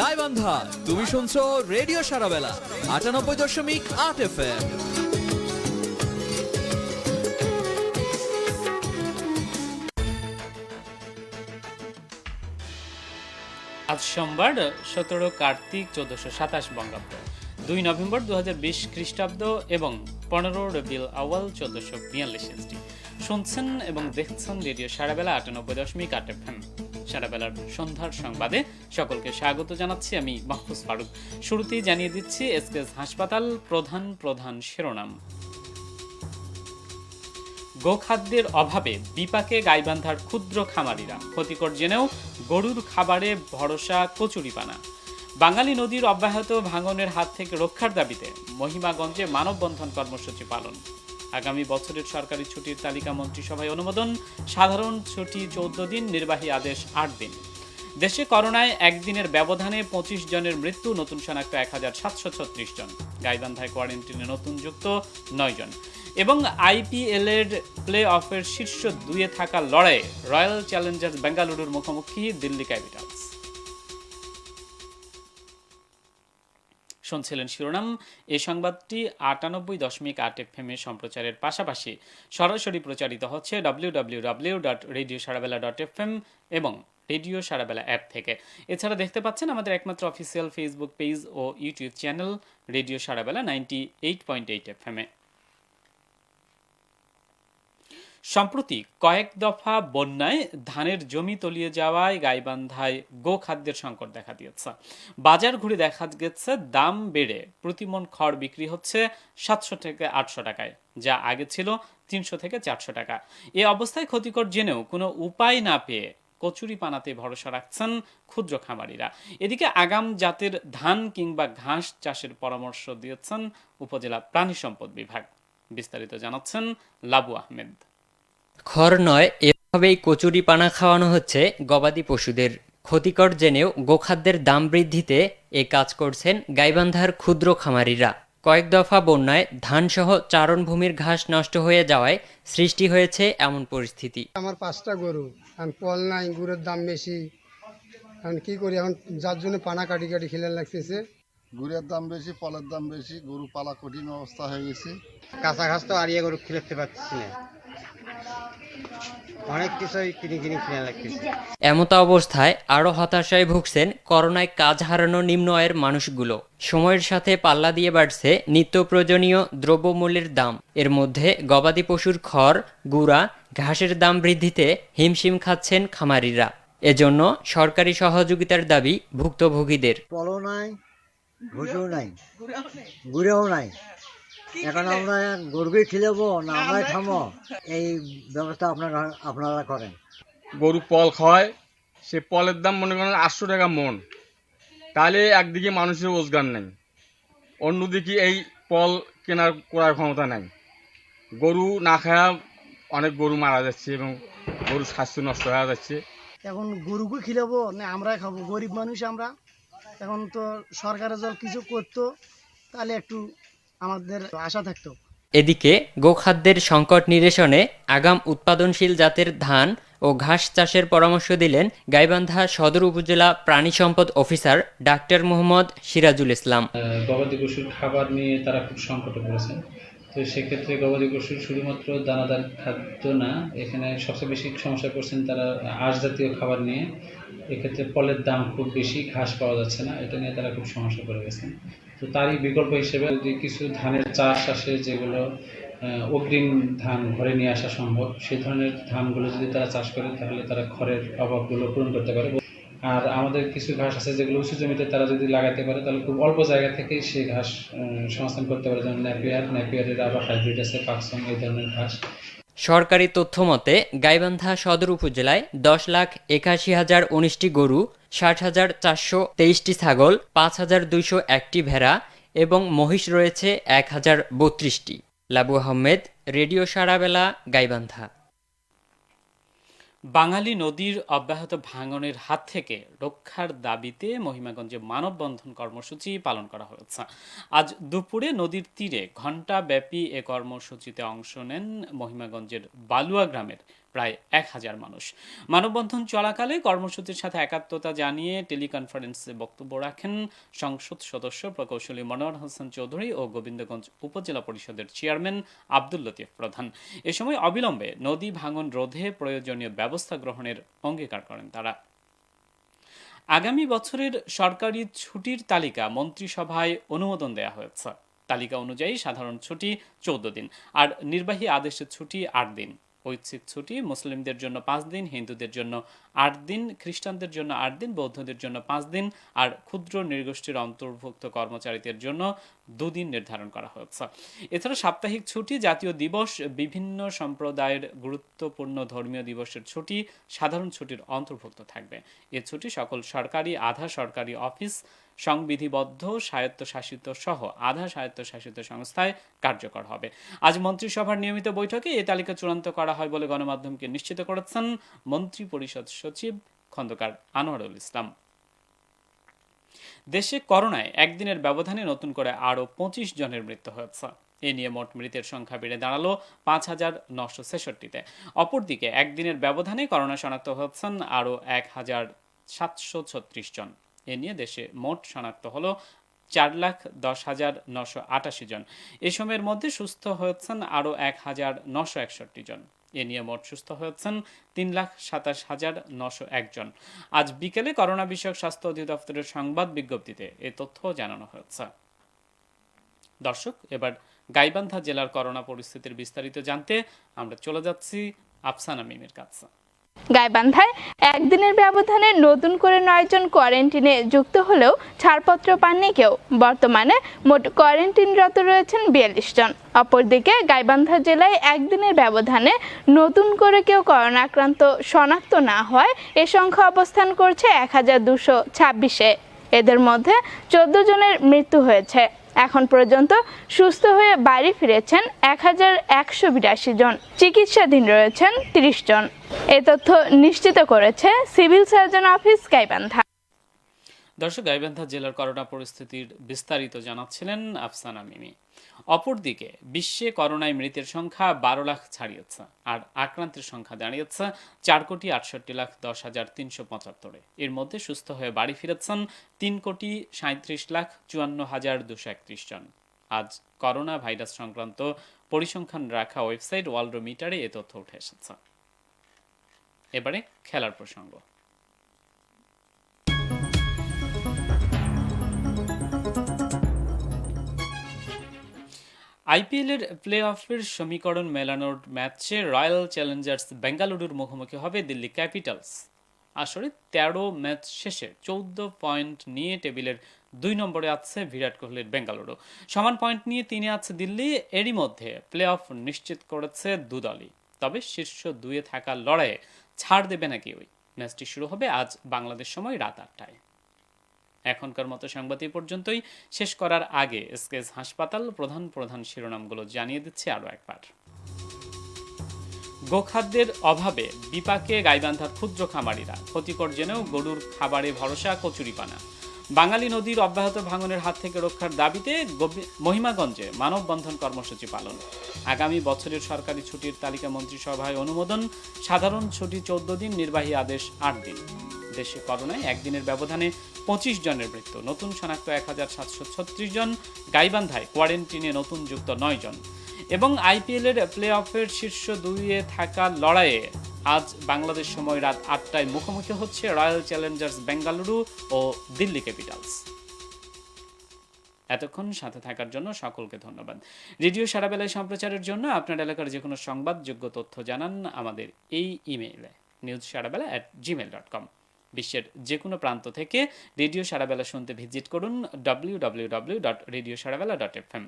গাইবান্ধা, তুমি শুনছো রেডিও সারাবেলা, আটানব্বই দশমিক আট এফ আজ সোমবার, সতেরো কার্তিক, চোদ্দশো সাতাশ বঙ্গাব্দ। দুই নভেম্বর দু হাজার বিশ খ্রিস্টাব্দ এবং পনেরো রবিউল আওয়াল চোদ্দশো বিয়াল্লিশ শুনছেন এবং দেখছেন রেডিও সারাবেলা, আটানব্বই দশমিক আট এফএম সারাবেলার সন্ধ্যার সংবাদে সকলকে স্বাগত জানাচ্ছি আমি মাহফুজ ফারুক। শুরুতেই জানিয়ে দিচ্ছি এসকেএস হাসপাতাল প্রধান প্রধান শিরোনাম। গোখাদ্যের অভাবে বিপাকে গাইবান্ধার ক্ষুদ্র খামারিরা। ক্ষতিকর জেনেও গরুর খাবারে ভরসা কচুরিপানা। বাঙালি নদীর অব্যাহত ভাঙনের হাত থেকে রক্ষার দাবিতে মহিমাগঞ্জে মানববন্ধন কর্মসূচি পালন। আগামী বছরের সরকারি ছুটির তালিকা মন্ত্রিসভায় অনুমোদন, সাধারণ ছুটি চৌদ্দ দিন, নির্বাহী আদেশ আট দিন। দেশে করোনায় একদিনের ব্যবধানে পঁচিশ জনের মৃত্যু, নতুন শনাক্ত এক হাজার সাতশো ছত্রিশ জন। গাইবান্ধায় কোয়ারেন্টিনে নতুন যুক্ত নয় জন। এবং আইপিএল এর প্লে অফের শীর্ষ দুয়ে থাকা লড়াইয়ে রয়্যাল চ্যালেঞ্জার্স বেঙ্গালুরুর মুখোমুখি দিল্লি ক্যাপিটালস। শুনছিলেন শিরোনাম। এ সংবাদটি আটানব্বই দশমিক আট এফ এ সম্প্রচারের পাশাপাশি সরাসরি প্রচারিত হচ্ছে W W W dot radio Sarabela dot F M এবং রেডিও সারাবেলা অ্যাপ থেকে। এছাড়া দেখতে পাচ্ছেন আমাদের একমাত্র অফিসিয়াল ফেসবুক পেজ ও YouTube channel radio Sarabela ninety eight point eight এফএমে সম্প্রতি কয়েক দফা বন্যায় ধানের জমি তলিয়ে যাওয়ায় গাইবান্ধায় গো খাদ্যের সংকট দেখা দিয়েছে। বাজার ঘুরে দেখা গেছে, দাম বেড়ে প্রতিমন খড় বিক্রি হচ্ছে সাতশো থেকে আটশো টাকায়, যা আগে ছিল তিনশো থেকে চারশো টাকা। এ অবস্থায় ক্ষতিকর জেনেও কোনো উপায় না পেয়ে কচুরি পানাতে ভরসা রাখছেন ক্ষুদ্র খামারিরা। এদিকে আগাম জাতের ধান কিংবা ঘাস চাষের পরামর্শ দিয়েছেন উপজেলা প্রাণী সম্পদ বিভাগ। বিস্তারিত জানাচ্ছেন লাবু আহমেদ। খড় নয় এভাবেই কচুরি পানা খাওয়ানো হচ্ছে গবাদি পশুদের। ক্ষতিকর জেনেও গোখাদ্যের দাম বৃদ্ধিতে এ কাজ করছেন গাইবান্ধার ক্ষুদ্র খামারিরা। কয়েক দফা বন্যায় ধানসহ চারণভূমির ঘাস নষ্ট হয়ে যাওয়ায় সৃষ্টি হয়েছে এমন পরিস্থিতি। আমার পাঁচটা গরু এখন পল নাই গুড়ের দাম বেশি। এখন কি করি এখন যার জন্য পানা কাটি কাটি খেলে লাগতেছে। গুড়ের দাম বেশি ফলের দাম বেশি গরু পালা কঠিন অবস্থা হয়ে গেছে। কাঁচা ঘাস তো আরিয়া গরু খেলতে পারতেছি না। অনেক কিছুই কিনে কিনে কিনে লাগতেছে এমতা অবস্থায় আরও হতাশায় ভুগছেন করোনায় কাজ হারানো নিম্ন আয়ের মানুষগুলো। সময়ের সাথে পাল্লা দিয়ে বাড়ছে নিত্য প্রয়োজনীয় দ্রব্যমূল্যের দাম। এর মধ্যে গবাদি পশুর খড় গুড়া ঘাসের দাম বৃদ্ধিতে হিমশিম খাচ্ছেন খামারিরা। এজন্য সরকারি সহযোগিতার দাবি ভুক্তভোগীদের। পলও নাই নাই গুড়েও নাই। এখন আমরা গরুকে খিলাবো না আমরাই খামো? এই ব্যবস্থা আপনারা আপনারা করেন। গরু পল খাওয়ায় সে পলের দাম মনে করেন আটশো টাকা মন। তাহলে একদিকে মানুষের রোজগার নেই অন্যদিকে এই পল কেনার করার ক্ষমতা নাই। গরু না খাওয়া অনেক গরু মারা যাচ্ছে এবং গরুর স্বাস্থ্য নষ্ট হয়ে যাচ্ছে। এখন গরুকে খিলাবো না আমরাই খাব? গরিব মানুষ আমরা। এখন তো সরকারের জল কিছু করতো তাহলে একটু আমাদের আশা থাকতো। এদিকে গোখাদ্যের সংকট নিরসনে আগাম উৎপাদনশীল জাতের ধান ও ঘাস চাষের পরামর্শ দিলেন গাইবান্ধা সদর উপজেলা প্রাণী সম্পদ অফিসার ডাক্তার মোহাম্মদ সিরাজুল ইসলাম। গবাদি পশুর খাবার নিয়ে তারা খুব সংকটে পড়েছেন। তো সেক্ষেত্রে গবাদি পশুর শুধুমাত্র দানাদার খাদ্য না এখানে সবচেয়ে বেশি সমস্যা করছেন তারা আঁশ জাতীয় খাবার নিয়ে। এক্ষেত্রে ফলের দাম খুব বেশি ঘাস পাওয়া যাচ্ছে না এটা নিয়ে তারা খুব সমস্যা পড়ে গেছেন। তো তারই বিকল্প হিসেবে যদি কিছু ধানের চাষ আসে যেগুলো অগ্রিম ধান ঘরে নিয়ে আসা সম্ভব সেই ধরনের ধানগুলো যদি তারা চাষ করে, তাহলে তারা খড়ের অভাবগুলো পূরণ করতে পারে। আর আমাদের কিছু ঘাস আছে যেগুলো উঁচু জমিতে তারা যদি লাগাতে পারে, তাহলে খুব অল্প জায়গা থেকেই সেই ঘাস সংস্থান করতে পারে। যেমন ন্যাপিয়ার ন্যাপিয়ারের আবার হাইব্রিড আছে, পাকসং এই ধরনের ঘাস। সরকারি তথ্য মতে, গাইবান্ধা সদর উপজেলায় দশ লাখ একাশি হাজার উনিশটি গরু, ষাট হাজার চারশো তেইশটি ছাগল, পাঁচ হাজার দুইশো একটি ভেড়া এবং মহিষ রয়েছে এক হাজার বত্রিশটি। লাবু আহমেদ, রেডিও সারাবেলা, গাইবান্ধা। বাঙালি নদীর অব্যাহত ভাঙনের হাত থেকে রক্ষার দাবিতে মহিমাগঞ্জে মানববন্ধন কর্মসূচি পালন করা হয়েছে। আজ দুপুরে নদীর তীরে ঘণ্টাব্যাপী এ কর্মসূচিতে অংশ নেন মহিমাগঞ্জের বালুয়া গ্রামের প্রায় এক হাজার মানুষ। মানববন্ধন চলাকালে কর্মসূচির সাথে একাত্মতা জানিয়ে টেলিকনফারেন্সে বক্তব্য রাখেন সংসদ সদস্য প্রকৌশলী মনোয়ার হোসেন চৌধুরী ও গোবিন্দগঞ্জ উপজেলা পরিষদের চেয়ারম্যান আব্দুল লতিফ প্রধান। এ সময় অবিলম্বে নদী ভাঙন রোধে প্রয়োজনীয় ব্যবস্থা গ্রহণের অঙ্গীকার করেন তারা। আগামী বছরের সরকারি ছুটির তালিকা মন্ত্রিসভায় অনুমোদন দেওয়া হয়েছে। তালিকা অনুযায়ী সাধারণ ছুটি চৌদ্দ দিন আর নির্বাহী আদেশের ছুটি আট দিন। ঐচ্ছিক ছুটি, মুসলিমদের জন্য পাঁচ দিন, হিন্দুদের জন্য আট দিন, খ্রিস্টানদের জন্য আট দিন, বৌদ্ধদের জন্য পাঁচ দিন আর ক্ষুদ্র নৃগোষ্ঠীর অন্তর্ভুক্ত কর্মচারীদের জন্য দুদিন নির্ধারণ করা হয়েছে। এছাড়া সাপ্তাহিক ছুটি, জাতীয় দিবস, বিভিন্ন সম্প্রদায়ের গুরুত্বপূর্ণ ধর্মীয় দিবসের ছুটি, সাধারণ ছুটির অন্তর্ভুক্ত থাকবে। এ ছুটি সকল সরকারি, আধা সরকারি অফিস সংবিধিবদ্ধ স্বায়ত্তশাসিত সহ আধা স্বায়ত্তশাসিত সংস্থায় কার্যকর হবে। আজ মন্ত্রিসভার নিয়মিত বৈঠকে এই তালিকা চূড়ান্ত করা হয় বলে গণমাধ্যমকে নিশ্চিত করেছেন মন্ত্রী পরিষদ সচিব খন্দকার আনোয়ারুল ইসলাম। দেশে করোনায় একদিনের ব্যবধানে নতুন করে আরও পঁচিশ জনের মৃত্যু হয়েছে। এ নিয়ে মোট মৃতের সংখ্যা বেড়ে দাঁড়াল পাঁচ হাজার নশো ছেষট্টিতে। অপরদিকে একদিনের ব্যবধানে করোনা শনাক্ত হচ্ছেন আরও এক হাজার সাতশো ছত্রিশ জন। এ নিয়ে দেশে মোট শনাক্ত হলো চার লাখ দশ হাজার নশো আটাশি জন। এ সময়ের মধ্যে সুস্থ হয়েছেন আরও এক হাজার নশো একষট্টি জন। এ নিয়ে মোট সুস্থ হয়েছেন তিন লাখ সাতাশ হাজার নশো একজন আজ বিকেলে করোনা বিষয়ক স্বাস্থ্য অধিদপ্তরের সংবাদ বিজ্ঞপ্তিতে এ তথ্য জানানো হয়েছে। দর্শক, এবার গাইবান্ধা জেলার করোনা পরিস্থিতির বিস্তারিত জানতে আমরা চলে যাচ্ছি আফসানা মিমের কাছে। গাইবান্ধায় একদিনের ব্যবধানে নতুন করে নয়জন কোয়ারেন্টিনে যুক্ত হলেও ছাড়পত্র পাননি কেউ। বর্তমানে মোট কোয়ারেন্টিনরত রয়েছেন বিয়াল্লিশ জন। অপরদিকে গাইবান্ধা জেলায় একদিনের ব্যবধানে নতুন করে কেউ করোনা আক্রান্ত শনাক্ত না হয় এ সংখ্যা অবস্থান করছে এক হাজার দুশো ছাব্বিশে। এদের মধ্যে চোদ্দ জনের মৃত্যু হয়েছে। এখন পর্যন্ত সুস্থ হয়ে বাড়ি ফিরেছেন এক হাজার একশো বিরাশি জন। চিকিৎসাধীন রয়েছেন তিরিশ জন। এ তথ্য নিশ্চিত করেছে সিভিল সার্জন অফিস গাইবান্ধা। দর্শক, গাইবান্ধা জেলার করোনা পরিস্থিতির বিস্তারিত জানাচ্ছিলেন আফসানা মিমি। অপরদিকে বিশ্বে করোনায় মৃতের সংখ্যা বারো লাখ ছাড়িয়েছে, আর আক্রান্তের সংখ্যা দাঁড়িয়েছে চার কোটি আটষট্টি লাখ দশ হাজার তিনশো পঁচাত্তরে। এর মধ্যে সুস্থ হয়ে বাড়ি ফিরেছেন তিন কোটি সাঁত্রিশ লাখ চুয়ান্ন হাজার দুশো একত্রিশ জন। আজ করোনা ভাইরাস সংক্রান্ত পরিসংখ্যান রাখা ওয়েবসাইট ওয়ার্ল্ডোমিটারে এ তথ্য উঠে এসেছে। এবারে খেলার প্রসঙ্গ। আইপিএলের প্লে অফের সমীকরণ মেলানোর ম্যাচে রয়্যাল চ্যালেঞ্জার্স বেঙ্গালুরুর মুখোমুখি হবে দিল্লি ক্যাপিটালস আসলে তেরো ম্যাচ শেষে চৌদ্দ পয়েন্ট নিয়ে টেবিলের দুই নম্বরে আছে বিরাট কোহলির বেঙ্গালুরু। সমান পয়েন্ট নিয়ে তিনি আছে দিল্লি, এরই মধ্যে প্লে অফ নিশ্চিত করেছে দুদলই। তবে শীর্ষ দুয়ে থাকা লড়াইয়ে ছাড় দেবে নাকি ওই? ম্যাচটি শুরু হবে আজ বাংলাদেশ সময় রাত আটটায়। এখনকার মতো সংবাদ এ পর্যন্তই। শেষ করার আগে এসকেএস হাসপাতাল প্রধান প্রধান শিরোনামগুলো জানিয়ে দিচ্ছে আরও একবার। গোখাদ্যের অভাবে বিপাকে গাইবান্ধার ক্ষুদ্র খামারিরা। ক্ষতিকর জেনেও গরুর খাবারে ভরসা কচুরিপানা। বাঙালি নদীর অব্যাহত ভাঙনের হাত থেকে রক্ষার দাবিতে মহিমাগঞ্জে মানববন্ধন কর্মসূচি পালন। আগামী বছরের সরকারি ছুটির তালিকা মন্ত্রিসভায় অনুমোদন, সাধারণ ছুটি চোদ্দ দিন, নির্বাহী আদেশ আট দিন। দেশে করোনায় একদিনের ব্যবধানে পঁচিশ জনের মৃত্যু, নতুন শনাক্ত এক হাজার সাতশো ছত্রিশ জন, গাইবান্ধায় কোয়ারেন্টিনে নতুন যুক্ত নয় জন। এবং আইপিএলের প্লে অফের শীর্ষ দুইয়ে থাকা লড়াইয়ে আজ বাংলাদেশ সময় রাত আটটায় মুখোমুখি হচ্ছে রয়্যাল চ্যালেঞ্জার্স বেঙ্গালুরু ও দিল্লি ক্যাপিটালস এতক্ষণ সাথে থাকার জন্য সকলকে ধন্যবাদ। রেডিও সারা বেলায় সম্প্রচারের জন্য আপনার এলাকার যে কোনো সংবাদযোগ্য তথ্য জানান আমাদের এই ইমেইলে news Sarabela at Gmail dot com বিশ্বের যে কোনো প্রান্ত থেকে রেডিও সারাবেলা শুনতে ভিজিট করুন W W W dot radio Sarabela dot F M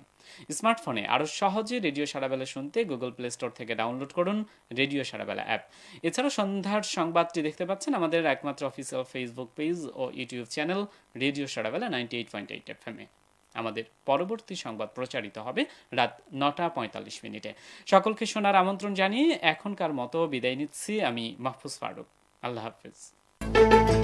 স্মার্টফোনে আরও সহজে রেডিও সারাবেলা শুনতে গুগল প্লে স্টোর থেকে ডাউনলোড করুন রেডিও সারাবেলা অ্যাপ। এছাড়া সন্ধ্যার সংবাদটি দেখতে পাচ্ছেন আমাদের একমাত্র অফিসিয়াল ফেসবুক পেজ ও YouTube channel radio Sarabela ninety eight point eight F এমে আমাদের পরবর্তী সংবাদ প্রচারিত হবে রাত নটা পঁয়তাল্লিশ মিনিটে। সকলকে শোনার আমন্ত্রণ জানিয়ে এখনকার মতো বিদায় নিচ্ছি আমি মাহফুজ ফারুক। আল্লাহ হাফিজ। Thank you.